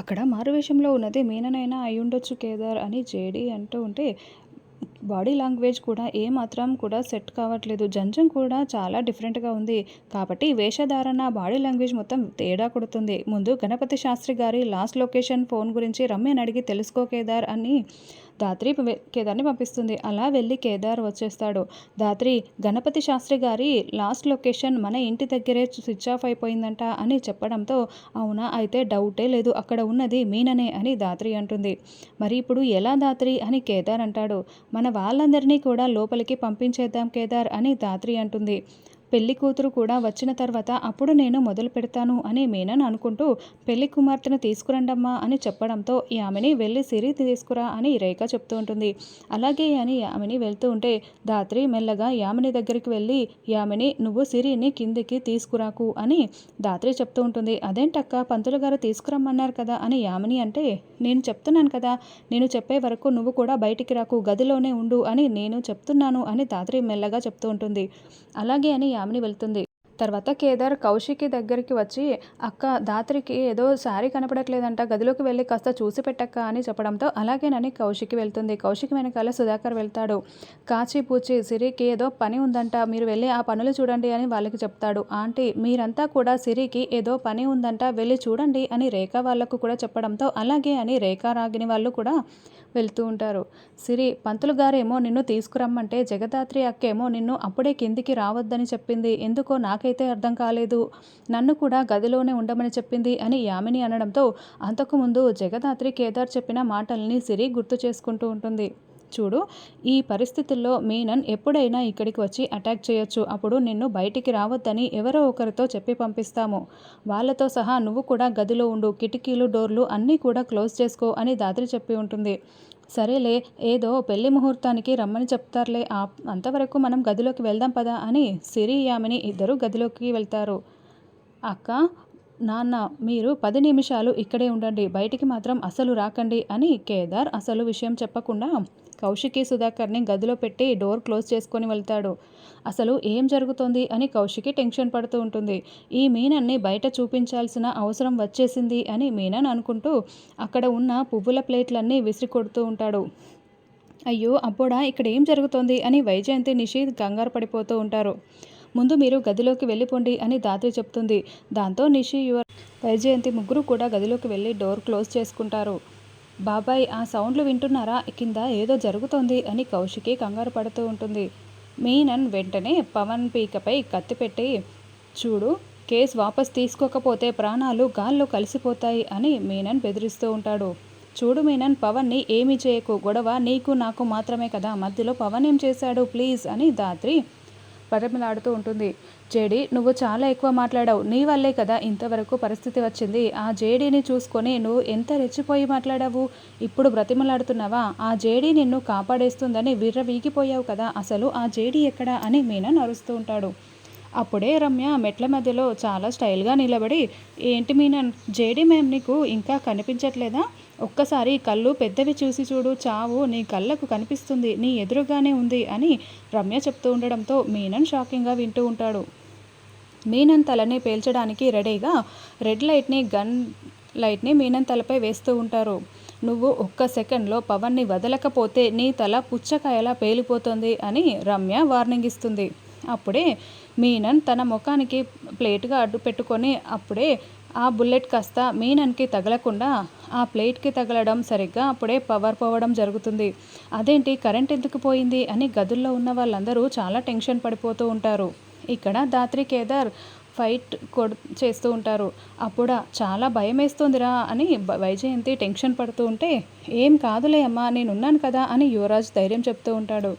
అక్కడ మారువేషంలో ఉన్నది మీననైనా అయ్యుండొచ్చు కేదార్ అని జేడీ అంటూ ఉంటే బాడీ లాంగ్వేజ్ కూడా ఏమాత్రం కూడా సెట్ కావట్లేదు. జంజం కూడా చాలా డిఫరెంట్గా ఉంది. కాబట్టి వేషధారణ బాడీ లాంగ్వేజ్ మొత్తం తేడా కొడుతుంది. ముందు గణపతి శాస్త్రి గారి లాస్ట్ లొకేషన్ ఫోన్ గురించి రమ్యని అడిగి తెలుసుకో కేదార్ అని దాత్రి కేదార్ని పంపిస్తుంది. అలా వెళ్ళి కేదార్ వచ్చేస్తాడు. దాత్రి గణపతి శాస్త్రి గారి లాస్ట్ లొకేషన్ మన ఇంటి దగ్గరే స్విచ్ ఆఫ్ అయిపోయిందంట అని చెప్పడంతో అవునా అయితే డౌటే లేదు. అక్కడ ఉన్నది మీననే అని దాత్రి అంటుంది. మరి ఇప్పుడు ఎలా దాత్రి అని కేదార్ అంటాడు. మన వాళ్ళందరినీ కూడా లోపలికి పంపించేద్దాం కేదార్ అని దాత్రి అంటుంది. పెళ్ళి కూతురు కూడా వచ్చిన తర్వాత అప్పుడు నేను మొదలు పెడతాను అని మీనన్ అనుకుంటూ పెళ్ళి కుమార్తెను తీసుకురండమ్మా అని చెప్పడంతో ఆమెని వెళ్ళి సిరి తీసుకురా అని రేఖ చెప్తూ ఉంటుంది. అలాగే అని ఆమెని వెళ్తూ ఉంటే దాత్రి మెల్లగా యామిని దగ్గరికి వెళ్ళి యామిని నువ్వు సిరిని కిందికి తీసుకురాకు అని దాత్రి చెప్తూ ఉంటుంది. అదేంటక్క? పంతులు గారు తీసుకురమ్మన్నారు కదా అని యామిని అంటే నేను చెప్తున్నాను కదా. నేను చెప్పే వరకు నువ్వు కూడా బయటికి రాకు. గదిలోనే ఉండు అని నేను చెప్తున్నాను అని దాత్రి మెల్లగా చెప్తూ ఉంటుంది. అలాగే అని యామిని వెళ్తుంది. తర్వాత కేదార్ కౌశికి దగ్గరికి వచ్చి అక్క దాత్రికి ఏదో శారీ కనపడట్లేదంట గదిలోకి వెళ్ళి కాస్త చూసి పెట్టక్క అని చెప్పడంతో అలాగేనని కౌశికి వెళ్తుంది. కౌశికి వెనకాల సుధాకర్ వెళ్తాడు. కాచి పూచి సిరికి ఏదో పని ఉందంట మీరు వెళ్ళి ఆ పనులు చూడండి అని వాళ్ళకి చెప్తాడు. ఆంటీ మీరంతా కూడా సిరికి ఏదో పని ఉందంట వెళ్ళి చూడండి అని రేఖ వాళ్ళకు కూడా చెప్పడంతో అలాగే అని రేఖ రాగిని వాళ్ళు కూడా వెళ్తూ ఉంటారు. సిరి పంతులు గారేమో నిన్ను తీసుకురమ్మంటే జగదాత్రి అక్కేమో నిన్ను అప్పుడే కిందికి రావద్దని చెప్పింది. ఎందుకో నాకైతే అర్థం కాలేదు. నన్ను కూడా గదిలోనే ఉండమని చెప్పింది అని యామిని అనడంతో అంతకుముందు జగదాత్రి కేదార్ చెప్పిన మాటల్ని సిరి గుర్తు చేసుకుంటూ ఉంటుంది. చూడు ఈ పరిస్థితుల్లో మీనన్ ఎప్పుడైనా ఇక్కడికి వచ్చి అటాక్ చేయొచ్చు. అప్పుడు నిన్ను బయటికి రావద్దని ఎవరో ఒకరితో చెప్పి పంపిస్తాము. వాళ్ళతో సహా నువ్వు కూడా గదిలో ఉండు కిటికీలు డోర్లు అన్నీ కూడా క్లోజ్ చేసుకో అని దాత్రి చెప్పి ఉంటుంది. సరేలే ఏదో పెళ్ళి ముహూర్తానికి రమ్మని చెప్తారులే. ఆ అంతవరకు మనం గదిలోకి వెళ్దాం పదా అని సిరి యామిని ఇద్దరు గదిలోకి వెళ్తారు. అక్క నాన్న మీరు పది నిమిషాలు ఇక్కడే ఉండండి. బయటికి మాత్రం అసలు రాకండి అని కేదార్ అసలు విషయం చెప్పకుండా కౌశికి సుధాకర్ని గదిలో పెట్టి డోర్ క్లోజ్ చేసుకొని వెళ్తాడు. అసలు ఏం జరుగుతోంది అని కౌశికి టెన్షన్ పడుతూ ఉంటుంది. ఈ మీనన్ని బయట చూపించాల్సిన అవసరం వచ్చేసింది అని మీనన్ అనుకుంటూ అక్కడ ఉన్న పువ్వుల ప్లేట్లన్నీ విసిరి కొడుతూ ఉంటాడు. అయ్యో అప్పుడా ఇక్కడ ఏం జరుగుతోంది అని వైజయంతి నిషి కంగారు పడిపోతూ ఉంటారు. ముందు మీరు గదిలోకి వెళ్ళిపోండి అని దాత్రి చెప్తుంది. దాంతో నిషి యువర్ వైజయంతి ముగ్గురు కూడా గదిలోకి వెళ్ళి డోర్ క్లోజ్ చేసుకుంటారు. బాబాయ్ ఆ సౌండ్లు వింటున్నారా? కింద ఏదో జరుగుతోంది అని కౌశికి కంగారు పడుతూ ఉంటుంది. మీనన్ వెంటనే పవన్ పీకపై కత్తి పెట్టి చూడు కేసు వాపస్ తీసుకోకపోతే ప్రాణాలు గాల్లో కలిసిపోతాయి అని మీనన్ బెదిరిస్తూ ఉంటాడు. చూడు మీనన్ పవన్ని ఏమీ చేయకు. గొడవ నీకు నాకు మాత్రమే కదా. మధ్యలో పవన్ ఏం చేశాడు? ప్లీజ్ అని దాత్రి పరమిలాడుతూ ఉంటుంది. జేడి నువ్వు చాలా ఎక్కువ మాట్లాడావు. నీ వల్లే కదా ఇంతవరకు పరిస్థితి వచ్చింది. ఆ జేడీని చూసుకొని నువ్వు ఎంత రెచ్చిపోయి మాట్లాడావు? ఇప్పుడు బ్రతిమలాడుతున్నావా? ఆ జేడీ నిన్ను కాపాడేస్తుందని విర్ర వీగిపోయావు కదా. అసలు ఆ జేడీ ఎక్కడా అని మీనా నరుస్తూ ఉంటాడు. అప్పుడే రమ్య మెట్ల మధ్యలో చాలా స్టైల్గా నిలబడి ఏంటి మీనన్ జేడీ మ్యామ్ నీకు ఇంకా కనిపించట్లేదా? ఒక్కసారి కళ్ళు పెద్దవి చూసి చూడు చావు నీ కళ్ళకు కనిపిస్తుంది నీ ఎదురుగానే ఉంది అని రమ్య చెప్తూ ఉండడంతో మీనన్ షాకింగ్గా వింటూ ఉంటాడు. మీనన్ తలని పేల్చడానికి రెడీగా రెడ్ లైట్ని గన్ లైట్ని మీనన్ తలపై వేస్తూ ఉంటారు. నువ్వు ఒక్క సెకండ్లో పవన్ని వదలకపోతే నీ తల పుచ్చకాయలా పేలిపోతుంది అని రమ్య వార్నింగ్ ఇస్తుంది. అప్పుడే మీనన్ తన ముఖానికి ప్లేట్గా అడ్డు పెట్టుకొని అప్పుడే ఆ బుల్లెట్ కాస్త మీనన్కి తగలకుండా ఆ ప్లేట్కి తగలడం సరిగ్గా అప్పుడే పవర్ పోవడం జరుగుతుంది. అదేంటి కరెంట్ ఎందుకు పోయింది అని గదుల్లో ఉన్న వాళ్ళందరూ చాలా టెన్షన్ పడిపోతూ ఉంటారు. ఇక్కడ దాత్రి కేదార్ ఫైట్ కొడు చేస్తూ ఉంటారు. అప్పుడ చాలా భయం వేస్తుందిరా అని వైజయంతి టెన్షన్ పడుతూ ఉంటే ఏం కాదులే అమ్మా నేనున్నాను కదా అని యువరాజ్ ధైర్యం చెప్తూ ఉంటాడు.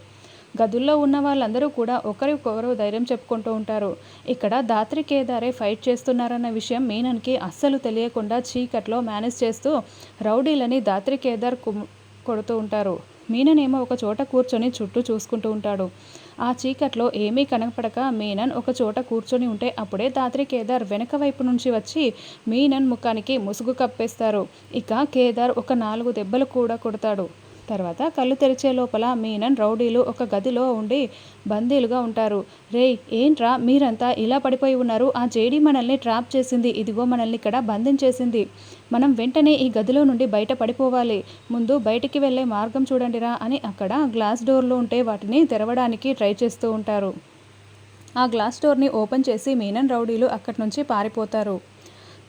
గదుల్లో ఉన్న వాళ్ళందరూ కూడా ఒకరికొకరు ధైర్యం చెప్పుకుంటూ ఉంటారు. ఇక్కడ దాత్రి కేదారే ఫైట్ చేస్తున్నారన్న విషయం మీనన్కి అస్సలు తెలియకుండా చీకట్లో మేనేజ్ చేస్తూ రౌడీలని దాత్రి కేదార్ కొడుతూ ఉంటారు. మీనన్ ఒక చోట కూర్చొని చుట్టూ చూసుకుంటూ ఉంటాడు. ఆ చీకట్లో ఏమీ కనపడక మీనన్ ఒక చోట కూర్చొని ఉంటే అప్పుడే దాత్రి కేదార్ వెనక వైపు నుంచి వచ్చి మీనన్ ముఖానికి ముసుగు కప్పేస్తారు. ఇక కేదార్ ఒక నాలుగు దెబ్బలు కూడా కొడతాడు. తర్వాత కళ్ళు తెరిచే లోపల మీనన్ రౌడీలు ఒక గదిలో ఉండి బందీలుగా ఉంటారు. రే ఏంట్రా మీరంతా ఇలా పడిపోయి ఉన్నారు? ఆ జేడీ మనల్ని ట్రాప్ చేసింది. ఇదిగో మనల్ని ఇక్కడ బంధించేసింది. మనం వెంటనే ఈ గదిలో నుండి బయట పడిపోవాలి. ముందు బయటికి వెళ్ళే మార్గం చూడండిరా అని అక్కడ గ్లాస్ డోర్లు ఉంటే వాటిని తెరవడానికి ట్రై చేస్తూ ఉంటారు. ఆ గ్లాస్ డోర్ని ఓపెన్ చేసి మీనన్ రౌడీలు అక్కడి నుంచి పారిపోతారు.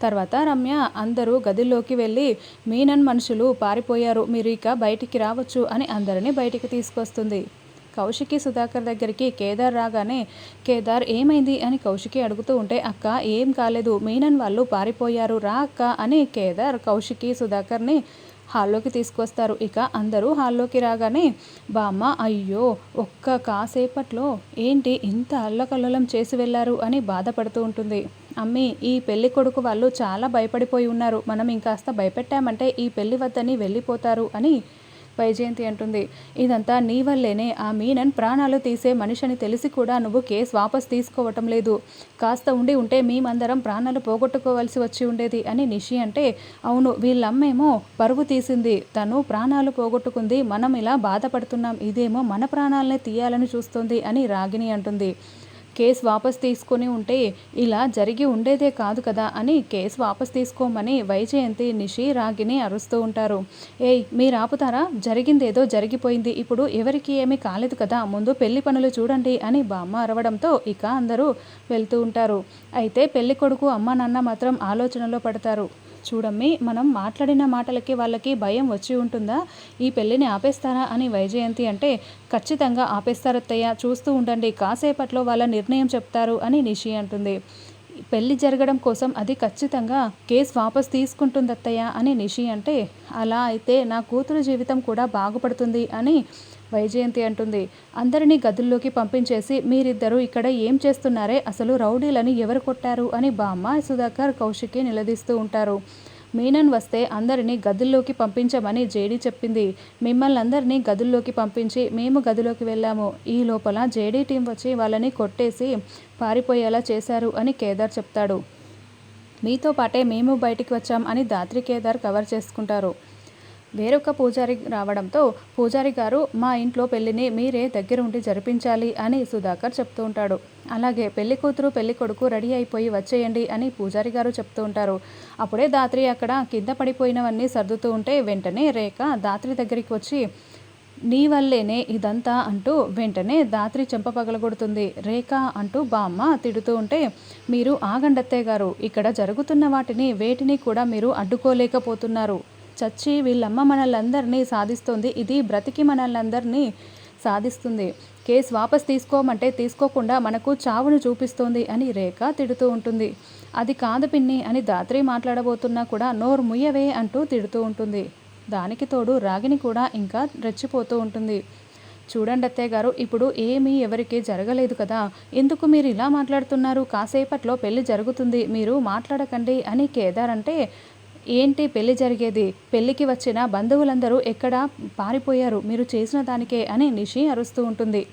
తర్వాత రమ్య అందరూ గదిలోకి వెళ్ళి మీనన్ మనుషులు పారిపోయారు. మీరు ఇక బయటికి రావచ్చు అని అందరినీ బయటికి తీసుకొస్తుంది. కౌశికి సుధాకర్ దగ్గరికి కేదార్ రాగానే కేదార్ ఏమైంది? అని కౌశికి అడుగుతూ ఉంటే అక్క ఏం కాలేదు. మీనన్ వాళ్ళు పారిపోయారు. రా అక్క అని కేదార్ కౌశికి సుధాకర్ని హాల్లోకి తీసుకొస్తారు. ఇక అందరూ హాల్లోకి రాగానే బామ్మ అయ్యో ఒక్క కాసేపట్లో ఏంటి ఇంత అల్లకల్లోలం చేసి వెళ్ళారు అని బాధపడుతూ ఉంటుంది. అమ్మి ఈ పెళ్ళి కొడుకు వాళ్ళు చాలా భయపడిపోయి ఉన్నారు. మనం ఇంకాస్త భయపెట్టామంటే ఈ పెళ్ళి వద్దని వెళ్ళిపోతారు అని వైజయంతి అంటుంది. ఇదంతా నీ వల్లేనే. ఆ మీనన్ ప్రాణాలు తీసే మనిషిని తెలిసి కూడా నువ్వు కేసు వాపస్ తీసుకోవటం లేదు. కాస్త ఉండి ఉంటే మేమందరం ప్రాణాలు పోగొట్టుకోవాల్సి వచ్చి ఉండేది అని నిషి అంటే అవును వీళ్ళమ్మేమో పరువు తీసింది. తను ప్రాణాలు పోగొట్టుకుంది. మనం ఇలా బాధపడుతున్నాం. ఇదేమో మన ప్రాణాలనే తీయాలని చూస్తుంది అని రాగిని అంటుంది. కేసు వాపస్ తీసుకొని ఉంటే ఇలా జరిగి ఉండేదే కాదు కదా అని కేసు వాపస్ తీసుకోమని వైజయంతి నిషి రాగిని అరుస్తూ ఉంటారు. ఏయ్ మీరు ఆపుతారా జరిగిందేదో జరిగిపోయింది. ఇప్పుడు ఎవరికి ఏమీ కాలేదు కదా. ముందు పెళ్ళి పనులు చూడండి అని బామ్మ అరవడంతో ఇక అందరూ వెళ్తూ ఉంటారు. అయితే పెళ్ళి కొడుకు అమ్మ నాన్న మాత్రం ఆలోచనలో పడతారు. చూడమ్మి మనం మాట్లాడిన మాటలకి వాళ్ళకి భయం వచ్చి ఉంటుందా? ఈ పెళ్ళిని ఆపేస్తారా అని వైజయంతి అంటే ఖచ్చితంగా ఆపేస్తారత్తయ్య చూస్తూ ఉండండి కాసేపట్లో వాళ్ళ నిర్ణయం చెప్తారు అని నిషి అంటుంది. పెళ్ళి జరగడం కోసం అది ఖచ్చితంగా కేసు వాపస్ తీసుకుంటుంది అత్తయ్య అని నిషి అంటే అలా అయితే నా కూతురు జీవితం కూడా బాగుపడుతుంది అని వైజయంతి అంటుంది. అందరినీ గదుల్లోకి పంపించేసి మీరిద్దరూ ఇక్కడ ఏం చేస్తున్నారే? అసలు రౌడీలని ఎవరు కొట్టారు? అని బామ్మ సుధాకర్ కౌశికి నిలదీస్తూ ఉంటారు. మీనన్ వస్తే అందరినీ గదుల్లోకి పంపించమని జేడీ చెప్పింది. మిమ్మల్ని అందరినీ గదుల్లోకి పంపించి మేము గదిలోకి వెళ్ళాము. ఈ లోపల జేడీ టీం వచ్చి వాళ్ళని కొట్టేసి పారిపోయేలా చేశారు అని కేదార్ చెప్తాడు. మీతో పాటే మేము బయటికి వచ్చాం అని దాత్రి కేదార్ కవర్ చేసుకుంటారు. వేరొక పూజారి రావడంతో పూజారి గారు మా ఇంట్లో పెళ్ళిని మీరే దగ్గర ఉండి జరిపించాలి అని సుధాకర్ చెప్తూ ఉంటాడు. అలాగే పెళ్ళి కూతురు పెళ్ళి కొడుకు రెడీ అయిపోయి వచ్చేయండి అని పూజారి గారు చెప్తూ ఉంటారు. అప్పుడే దాత్రి అక్కడ కింద పడిపోయినవన్నీ సర్దుతూ ఉంటే వెంటనే రేఖ దాత్రి దగ్గరికి వచ్చి నీ వల్లేనే ఇదంతా అంటూ వెంటనే దాత్రి చెంప పగలగొడుతుంది. రేఖ అంటూ బామ్మ తిడుతూ ఉంటే మీరు ఆగండత్తే గారు ఇక్కడ జరుగుతున్న వాటిని వేటిని కూడా మీరు అడ్డుకోలేకపోతున్నారు. చచ్చి వీళ్ళమ్మ మనల్ందరినీ సాధిస్తుంది. ఇది బ్రతికి మనల్ందరినీ సాధిస్తుంది. కేసు వాపస్ తీసుకోమంటే తీసుకోకుండా మనకు చావును చూపిస్తోంది అని రేఖ తిడుతూ ఉంటుంది. అది కాదు పిన్ని అని దాత్రి మాట్లాడబోతున్నా కూడా నోరు ముయ్యవే అంటూ తిడుతూ ఉంటుంది. దానికి తోడు రాగిని కూడా ఇంకా రెచ్చిపోతూ ఉంటుంది. చూడండి అత్తయ్య గారు ఇప్పుడు ఏమీ ఎవరికి జరగలేదు కదా. ఎందుకు మీరు ఇలా మాట్లాడుతున్నారు? కాసేపట్లో పెళ్ళి జరుగుతుంది. మీరు మాట్లాడకండి అని కేదార్ అంటే ఏంటి పెళ్ళి జరిగేది? పెళ్ళికి వచ్చిన బంధువులందరూ ఎక్కడ పారిపోయారు? మీరు చేసిన దానికే అని నిషి అరుస్తూ ఉంటుంది.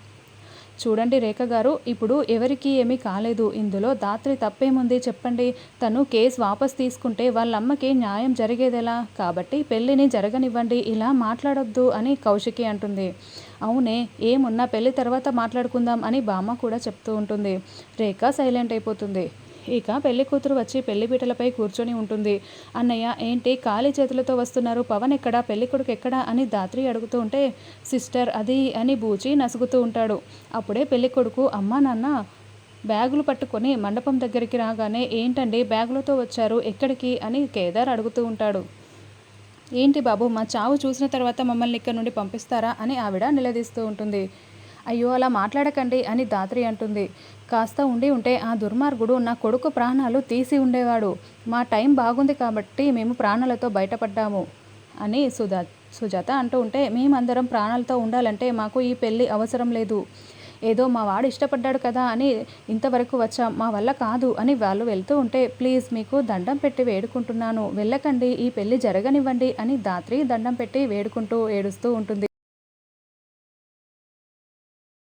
చూడండి రేఖ గారు ఇప్పుడు ఎవరికీ ఏమీ కాలేదు. ఇందులో దాత్రి తప్పేముంది చెప్పండి? తను కేసు వాపస్ తీసుకుంటే వాళ్ళ అమ్మకి న్యాయం జరిగేదెలా? కాబట్టి పెళ్ళిని జరగనివ్వండి ఇలా మాట్లాడొద్దు అని కౌశికి అంటుంది. అవునే ఏమున్నా పెళ్ళి తర్వాత మాట్లాడుకుందాం అని బామ్మ కూడా చెప్తూ ఉంటుంది. రేఖ సైలెంట్ అయిపోతుంది. ఇక పెళ్ళి కూతురు వచ్చి పెళ్ళిపీటలపై కూర్చొని ఉంటుంది. అన్నయ్య ఏంటి ఖాళీ చేతులతో వస్తున్నారు? పవన్ ఎక్కడా? పెళ్ళి కొడుకు ఎక్కడా? అని దాత్రి అడుగుతూ ఉంటే సిస్టర్ అది అని బూచి నసుగుతూ ఉంటాడు. అప్పుడే పెళ్ళి కొడుకు అమ్మా నాన్న బ్యాగులు పట్టుకొని మండపం దగ్గరికి రాగానే ఏంటండి బ్యాగులతో వచ్చారు? ఎక్కడికి? అని కేదార్ అడుగుతూ ఉంటాడు. ఏంటి బాబు మా చావు చూసిన తర్వాత మమ్మల్ని ఇక్కడ నుండి పంపిస్తారా? అని ఆవిడ నిలదీస్తూ ఉంటుంది. అయ్యో అలా మాట్లాడకండి అని దాత్రి అంటుంది. కాస్త ఉండి ఉంటే ఆ దుర్మార్గుడు నా కొడుకు ప్రాణాలు తీసి ఉండేవాడు. మా టైం బాగుంది కాబట్టి మేము ప్రాణాలతో బయటపడ్డాము అని సుధా సుజాత అంటూ ఉంటే మేమందరం ప్రాణాలతో ఉండాలంటే మాకు ఈ పెళ్ళి అవసరం లేదు. ఏదో మా వాడు ఇష్టపడ్డాడు కదా అని ఇంతవరకు వచ్చాం. మా వల్ల కాదు అని వాళ్ళు వెళ్తూ ఉంటే ప్లీజ్ మీకు దండం పెట్టి వేడుకుంటున్నాను. వెళ్ళకండి. ఈ పెళ్ళి జరగనివ్వండి అని దాత్రి దండం పెట్టి వేడుకుంటూ ఏడుస్తూ ఉంటుంది.